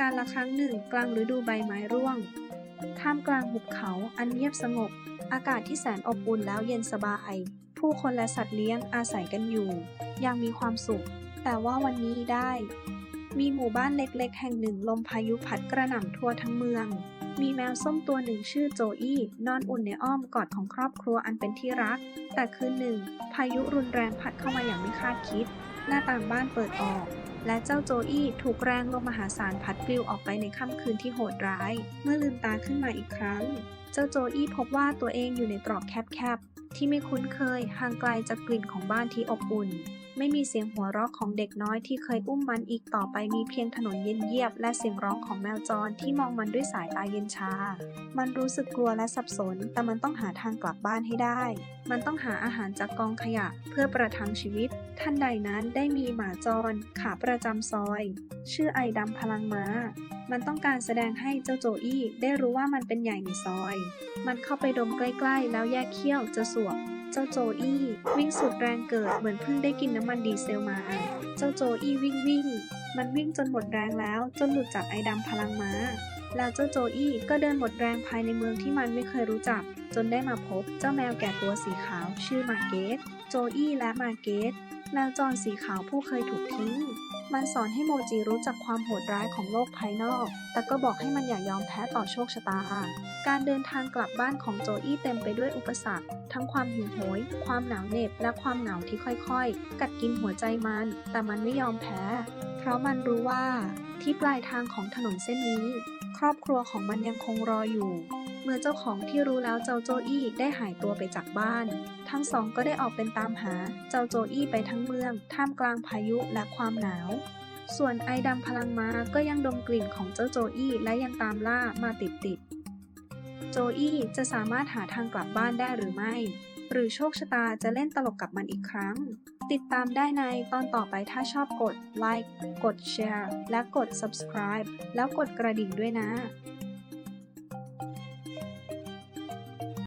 การละครั้งหนึ่งกลางฤดูใบไม้ร่วง ท่ามกลางหุบเขาอันเงียบสงบ อากาศที่แสนอบอุ่นแล้วเย็นสบาย ผู้คนและสัตว์เลี้ยงอาศัยกันอยู่อย่างมีความสุข แต่ว่าวันนี้ได้ มีหมู่บ้านเล็กๆ แห่งหนึ่งลมพายุพัดกระหน่ำทั่วทั้งเมือง มีแมวส้มตัวหนึ่งชื่อโจอี้นอนอุ่นในอ้อมกอดของครอบครัวอันเป็นที่รัก แต่คืนหนึ่ง พายุรุนแรงพัดเข้ามาอย่างไม่คาดคิด หน้าต่างบ้านเปิดออก และเจ้าโจอี้ถูกแรงลมมหาศาลพัดปลิวออกไปในค่ำคืนที่โหดร้าย เมื่อลืมตาขึ้นมาอีกครั้ง เจ้าโจอี้พบว่าตัวเองอยู่ในตรอกแคบๆที่ไม่คุ้นเคยห่างไกลจากกลิ่นของบ้านที่อบอุ่น ไม่มีเสียงหัวเราะของเด็กน้อยที่เคยอุ้มมันอีกต่อไปมีเพียงถนนเย็นเยียบ และเสียงร้องของแมวจรที่มองมันด้วยสายตาเย็นชา มันรู้สึกกลัวและสับสน แต่มันต้องหาทางกลับบ้านให้ได้ มันต้องหาอาหารจากกองขยะเพื่อประทังชีวิต ท่านใดนั้นได้มีหมาจร ขาประจำซอย ชื่อไอดำพลังม้า มันต้องการแสดงให้เจ้าโจอี้ได้รู้ว่ามันเป็นใหญ่ในซอย มันเข้าไปดมใกล้ๆ แล้วแยกเขี้ยวจะสวบ เจ้าโจอี้วิ่งสุดแรงเกิดเหมือนเพิ่งได้กินน้ำมันดีเซลมา เจ้าโจอี้วิ่งวิ่ง มันวิ่งจนหมดแรงแล้วจนหลุดจากไอดำพลังม้า แล้วเจ้าโจอี้ก็เดินหมดแรงภายในเมืองที่มันไม่เคยรู้จัก จนได้มาพบเจ้าแมวแก่ตัวสีขาวชื่อมาเกต โจอี้และมาเกตแมวจรสีขาวผู้เคยถูกทิ้ง มันสอนให้โมจิรู้จักความโหดร้ายของโลกภายนอก แต่ก็บอกให้มันอย่ายอมแพ้ต่อโชคชะตา การเดินทางกลับบ้านของโจอี้เต็มไปด้วยอุปสรรค ทั้งความหิวโหย ความหนาวเหน็บ และความเหงาที่ค่อยๆ กัดกินหัวใจมัน แต่มันไม่ยอมแพ้ เพราะมันรู้ว่าที่ปลายทางของถนนเส้นนี้ ครอบครัวของมันยังคงรออยู่ เมื่อเจ้าของที่รู้แล้วเจ้าโจอี้ได้หายตัวไปจากบ้าน ทั้งสองก็ได้ออกเป็นตามหาเจ้าโจอี้ไปทั้งเมือง ท่ามกลางพายุและความหนาว ส่วนไอดำพลังมาก็ยังดมกลิ่นของเจ้าโจอี้และยังตามล่ามาติดติดๆโจอี้จะสามารถหาทางกลับบ้านได้หรือไม่ หรือโชคชะตาจะเล่นตลกกับมันอีกครั้ง ติดตามได้ในตอนต่อไปถ้าชอบกดไลค์กดแชร์และกด subscribe แล้วกดกระดิ่งด้วยนะ